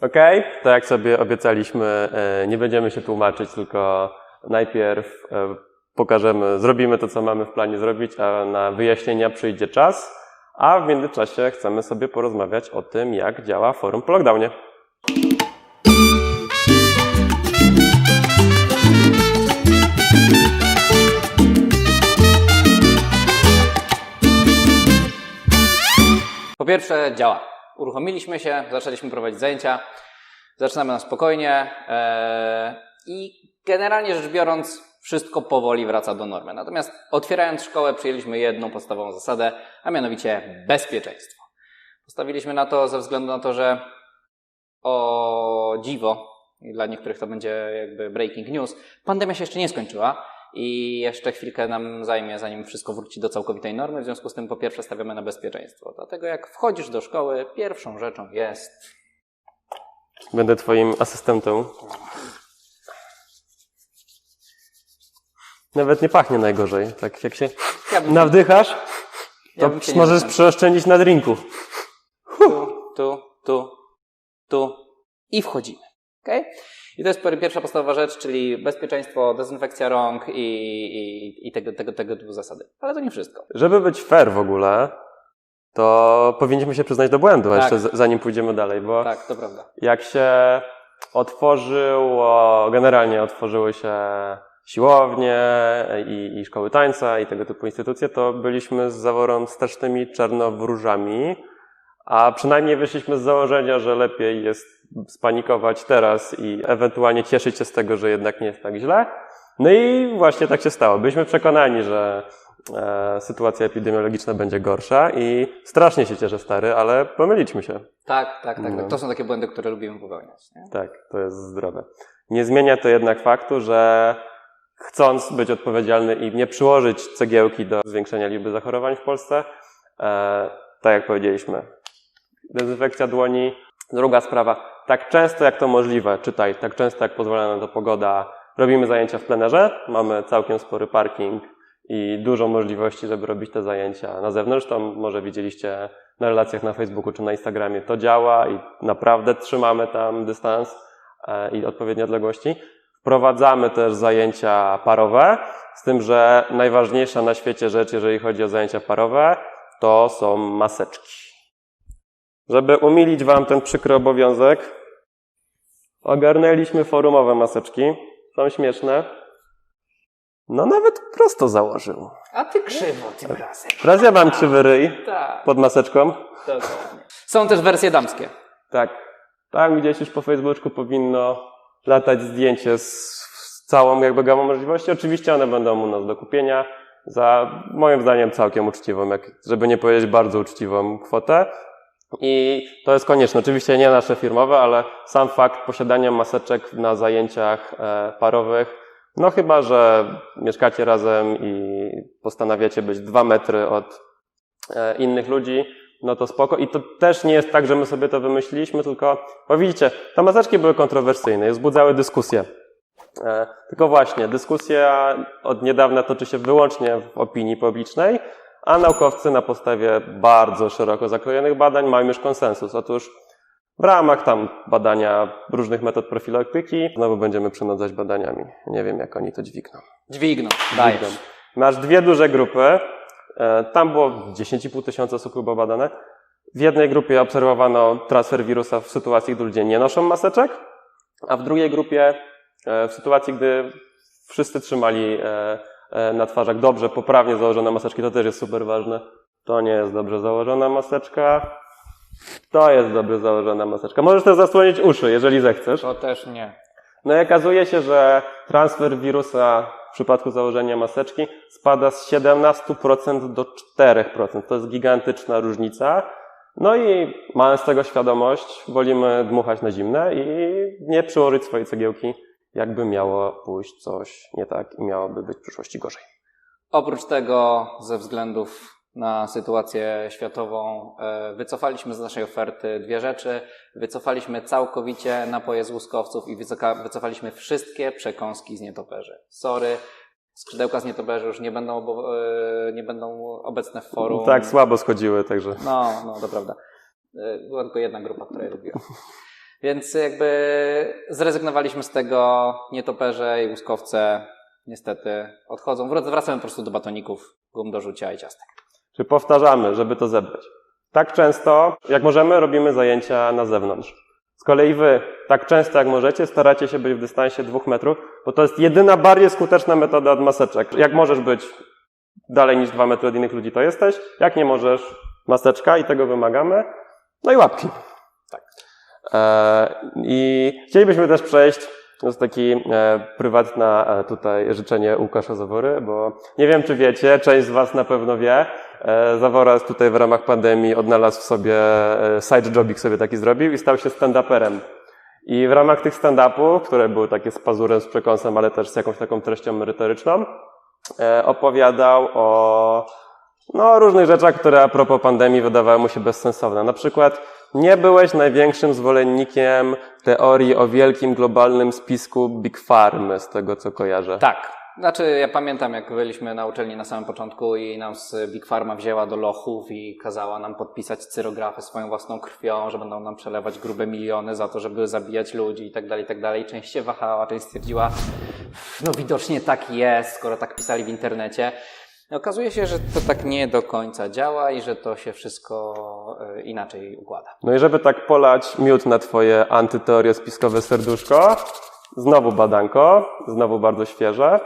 Okej, to jak sobie obiecaliśmy, e, nie będziemy się tłumaczyć, tylko najpierw e, pokażemy, zrobimy to, co mamy w planie zrobić, a na wyjaśnienia przyjdzie czas, a w międzyczasie chcemy sobie porozmawiać o tym, jak działa forum po lockdownie. Po pierwsze, działa. Uruchomiliśmy się, zaczęliśmy prowadzić zajęcia, zaczynamy na spokojnie e, i generalnie rzecz biorąc, wszystko powoli wraca do normy. Natomiast otwierając szkołę, przyjęliśmy jedną podstawową zasadę, a mianowicie bezpieczeństwo. Postawiliśmy na to ze względu na to, że o dziwo, dla niektórych to będzie jakby breaking news, pandemia się jeszcze nie skończyła i jeszcze chwilkę nam zajmie, zanim wszystko wróci do całkowitej normy. W związku z tym, po pierwsze, stawiamy na bezpieczeństwo. Dlatego, jak wchodzisz do szkoły, pierwszą rzeczą jest. Będę Twoim asystentem. Nawet nie pachnie najgorzej. Tak jak się Ja bym, nawdychasz, ja to bym się możesz przeoszczędzić na drinku. tu, tu, tu, tu i wchodzimy. Okay? I to jest pierwsza podstawowa rzecz, czyli bezpieczeństwo, dezynfekcja rąk i, i, i tego, tego, tego typu zasady. Ale to nie wszystko. Żeby być fair w ogóle, to powinniśmy się przyznać do błędu, Tak. jeszcze zanim pójdziemy dalej, bo Tak, to prawda. jak się otworzyło, generalnie otworzyły się siłownie i, i szkoły tańca i tego typu instytucje, to byliśmy z zaworą wstecznymi czarnowróżami, a przynajmniej wyszliśmy z założenia, że lepiej jest spanikować teraz i ewentualnie cieszyć się z tego, że jednak nie jest tak źle. No i właśnie tak się stało. Byliśmy przekonani, że e, sytuacja epidemiologiczna będzie gorsza i strasznie się cieszę, stary, ale pomyliśmy się. Tak, tak, tak. No. To są takie błędy, które lubimy popełniać. Nie? Tak, to jest zdrowe. Nie zmienia to jednak faktu, że chcąc być odpowiedzialny i nie przyłożyć cegiełki do zwiększenia liczby zachorowań w Polsce, e, tak jak powiedzieliśmy, dezynfekcja dłoni. Druga sprawa, tak często jak to możliwe, czytaj, tak często jak pozwala na to pogoda, robimy zajęcia w plenerze, mamy całkiem spory parking i dużo możliwości, żeby robić te zajęcia na zewnątrz. To może widzieliście na relacjach na Facebooku czy na Instagramie, to działa i naprawdę trzymamy tam dystans e, i odpowiednie odległości. Wprowadzamy też zajęcia parowe, z tym, że najważniejsza na świecie rzecz, jeżeli chodzi o zajęcia parowe, to są maseczki. Żeby umilić Wam ten przykry obowiązek, ogarnęliśmy forumowe maseczki. Są śmieszne. No nawet prosto założył. A ty krzywo tym razem. Teraz ja mam krzywy ryj Tak, pod maseczką. dokładnie. Są też wersje damskie. Tak. Tam gdzieś już po Facebooku powinno latać zdjęcie z, z całą jakby gamą możliwości. Oczywiście one będą u nas do kupienia za moim zdaniem całkiem uczciwą, jak, żeby nie powiedzieć bardzo uczciwą kwotę. I to jest konieczne. Oczywiście nie nasze firmowe, ale sam fakt posiadania maseczek na zajęciach e, parowych, no chyba, że mieszkacie razem i postanawiacie być dwa metry od e, innych ludzi, no to spoko. I to też nie jest tak, że my sobie to wymyśliliśmy, tylko, bo widzicie, te maseczki były kontrowersyjne i wzbudzały dyskusje. E, Tylko właśnie, dyskusja od niedawna toczy się wyłącznie w opinii publicznej, a naukowcy na podstawie bardzo szeroko zakrojonych badań mają już konsensus. Otóż w ramach tam badania różnych metod profilaktyki znowu będziemy przynudzać badaniami. Nie wiem, jak oni to dźwigną. Dźwigną. Dajesz. Dźwigną. Masz dwie duże grupy. E, Tam było 10,5 tysiąca osób chyba badane. W jednej grupie obserwowano transfer wirusa w sytuacji, gdy ludzie nie noszą maseczek, a w drugiej grupie e, w sytuacji, gdy wszyscy trzymali e, na twarzach dobrze, poprawnie założone maseczki, to też jest super ważne. To nie jest dobrze założona maseczka. To jest dobrze założona maseczka. Możesz też zasłonić uszy, jeżeli zechcesz. To też nie. No i okazuje się, że transfer wirusa w przypadku założenia maseczki spada z 17% do 4%. To jest gigantyczna różnica. No i mając tego świadomość, wolimy dmuchać na zimne i nie przyłożyć swojej cegiełki, jakby miało pójść coś nie tak i miałoby być w przyszłości gorzej. Oprócz tego, ze względów na sytuację światową, e, wycofaliśmy z naszej oferty dwie rzeczy. Wycofaliśmy całkowicie napoje z łuskowców i wycofaliśmy wszystkie przekąski z nietoperzy. Sorry, skrzydełka z nietoperzy już nie będą, e, nie będą obecne w forum. Tak, słabo schodziły, także. No, no, to prawda. E, Była tylko jedna grupa, która je lubiła. Więc jakby zrezygnowaliśmy z tego, nietoperze i łuskowce niestety odchodzą. Wrac- Wracamy po prostu do batoników, gum do rzucia i ciastek. Czy powtarzamy, żeby to zebrać? Tak często, jak możemy, robimy zajęcia na zewnątrz. Z kolei wy, tak często jak możecie, staracie się być w dystansie dwóch metrów, bo to jest jedyna bardziej skuteczna metoda od maseczek. Jak możesz być dalej niż dwa metry od innych ludzi, to jesteś. Jak nie możesz, maseczka i tego wymagamy. No i łapki. E, I chcielibyśmy też przejść, to jest taki e, prywatne e, tutaj życzenie Łukasza Zawory, bo nie wiem, czy wiecie, część z Was na pewno wie, Zawora tutaj w ramach pandemii odnalazł w sobie, side jobik sobie taki zrobił i stał się stand-uperem. I w ramach tych stand-upów, które były takie z pazurem, z przekąsem, ale też z jakąś taką treścią merytoryczną, opowiadał o no, różnych rzeczach, które a propos pandemii wydawały mu się bezsensowne. Na przykład nie byłeś największym zwolennikiem teorii o wielkim globalnym spisku Big Farmy, z tego co kojarzę. Tak. Znaczy, ja pamiętam, jak byliśmy na uczelni na samym początku i nam z Big Pharma wzięła do lochów i kazała nam podpisać cyrografy swoją własną krwią, że będą nam przelewać grube miliony za to, żeby zabijać ludzi i tak dalej, i tak dalej. Część się wahała, część stwierdziła, no widocznie tak jest, skoro tak pisali w internecie. Okazuje się, że to tak nie do końca działa i że to się wszystko inaczej układa. No i żeby tak polać miód na twoje antyteorie spiskowe serduszko, znowu badanko, znowu bardzo świeże.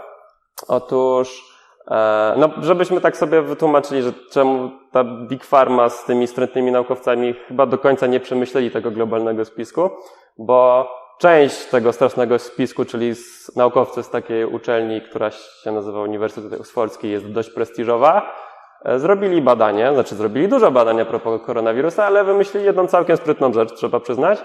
Otóż, e, no żebyśmy tak sobie wytłumaczyli, że czemu ta Big Pharma z tymi wstrętnymi naukowcami chyba do końca nie przemyśleli tego globalnego spisku, bo część tego strasznego spisku, czyli z naukowcy z takiej uczelni, która się nazywa Uniwersytet Oksfordzki, jest dość prestiżowa, zrobili badanie, znaczy zrobili dużo badań a propos koronawirusa, ale wymyślili jedną całkiem sprytną rzecz, trzeba przyznać.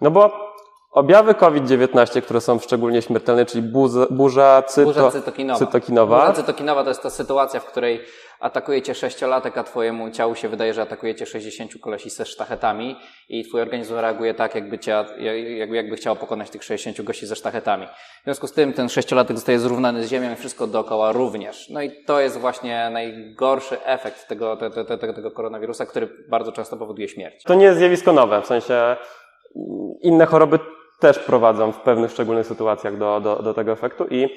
No bo objawy COVID-19, które są szczególnie śmiertelne, czyli burza, burza, cyto, Burza cytokinowa. cytokinowa. Burza cytokinowa to jest ta sytuacja, w której atakuje cię sześciolatek, a twojemu ciału się wydaje, że atakuje cię 60 kolesi ze sztachetami i twój organizm reaguje tak, jakby, cię, jakby, jakby chciał pokonać tych 60 gości ze sztachetami. W związku z tym ten sześciolatek zostaje zrównany z ziemią i wszystko dookoła również. No i to jest właśnie najgorszy efekt tego, te, te, te, tego koronawirusa, który bardzo często powoduje śmierć. To nie jest zjawisko nowe, w sensie mm, inne choroby też prowadzą w pewnych szczególnych sytuacjach do, do, do tego efektu i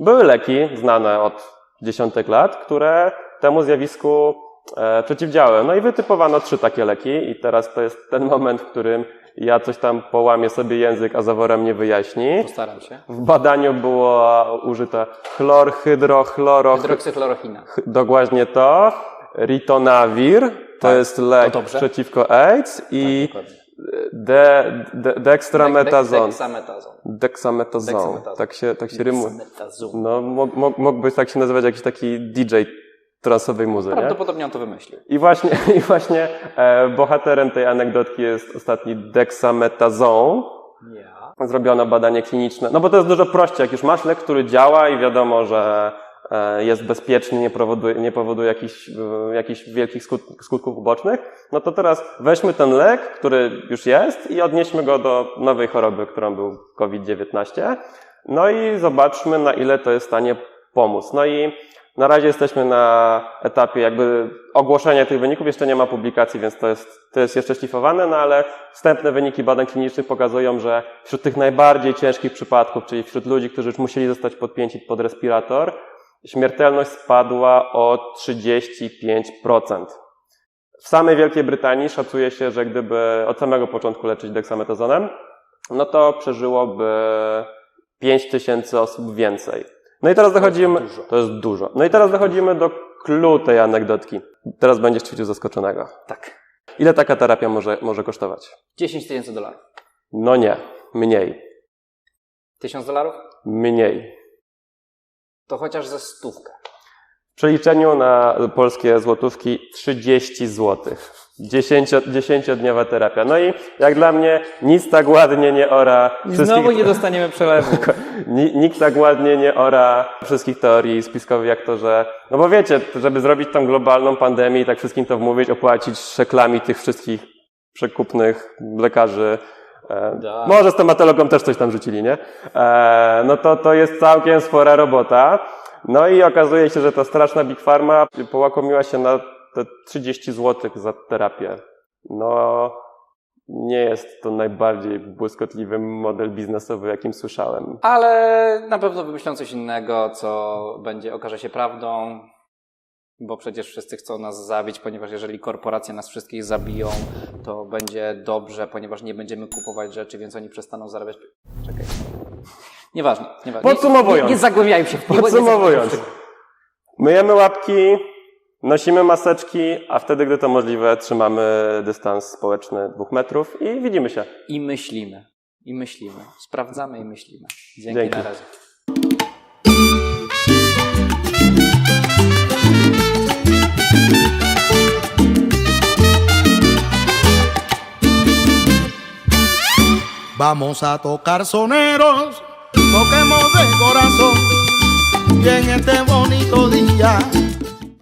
były leki znane od dziesiątek lat, które temu zjawisku e, przeciwdziałały. No i wytypowano trzy takie leki i teraz to jest ten moment, w którym ja coś tam połamię sobie język, a Zawora mnie wyjaśni. Postaram się. W badaniu było użyte chlorhydrochloro, Hydroksyklorochina. dokładnie to, ritonavir, to Tak, jest lek dobrze. przeciwko AIDS i Tak. De, de, dextrametazon. Dexametazon. Dexametazon. Tak się, tak się rymuje. No, mógł, mógł, mógłby tak się nazywać jakiś taki DJ transowej muzy, nie? Prawdopodobnie on to wymyślił. I właśnie, i właśnie e, bohaterem tej anegdotki jest ostatni dexametazon. Ja. Zrobiono badanie kliniczne. No bo to jest dużo prościej, jak już masz lek, który działa i wiadomo, że jest bezpieczny, nie powoduje, nie powoduje jakichś, e, jakichś wielkich skut- skutków ubocznych, no to teraz weźmy ten lek, który już jest i odnieśmy go do nowej choroby, którą był COVID-19. No i zobaczmy, na ile to jest w stanie pomóc. No i na razie jesteśmy na etapie jakby ogłoszenia tych wyników, jeszcze nie ma publikacji, więc to jest, to jest jeszcze szlifowane, no ale wstępne wyniki badań klinicznych pokazują, że wśród tych najbardziej ciężkich przypadków, czyli wśród ludzi, którzy już musieli zostać podpięci pod respirator, śmiertelność spadła o 35%. W samej Wielkiej Brytanii szacuje się, że gdyby od samego początku leczyć dexametazonem, no to przeżyłoby 5 tysięcy osób więcej. No i teraz dochodzimy. dużo. To jest dużo. No i teraz dochodzimy do clue tej anegdotki. Teraz będziesz ćwiczył zaskoczonego. Tak. Ile taka terapia może, może kosztować? 10 tysięcy dolarów. No nie, mniej. Tysiąc dolarów? Mniej. To chociaż ze stówkę. W przeliczeniu na polskie złotówki 30 zł. 10, 10-dniowa terapia. No i jak dla mnie nic tak ładnie nie ora wszystkich, dostaniemy przelewu. ni- nikt tak ładnie nie ora wszystkich teorii spiskowych jak to, że no bo wiecie, żeby zrobić tą globalną pandemię i tak wszystkim to wmówić, opłacić szeklami tych wszystkich przekupnych lekarzy, Da. może stomatologom też coś tam rzucili, nie? E, no to to jest całkiem spora robota. No i okazuje się, że ta straszna Big Pharma połakomiła się na te 30 zł za terapię. No, nie jest to najbardziej błyskotliwy model biznesowy, jakim słyszałem. Ale na pewno wymyślą coś innego, co będzie, okaże się prawdą, bo przecież wszyscy chcą nas zabić, ponieważ jeżeli korporacje nas wszystkich zabiją, to będzie dobrze, ponieważ nie będziemy kupować rzeczy, więc oni przestaną zarabiać. Czekaj. Nieważne, nieważne. Podsumowując. Nie, nie zagłębiajmy się w Podsumowując, myjemy łapki, nosimy maseczki, a wtedy, gdy to możliwe, trzymamy dystans społeczny dwóch metrów i widzimy się. I myślimy. I myślimy. Sprawdzamy i myślimy. Dzięki, Dzięki. na razie. Vamos a tocar soneros, toquemos de corazón y en este bonito día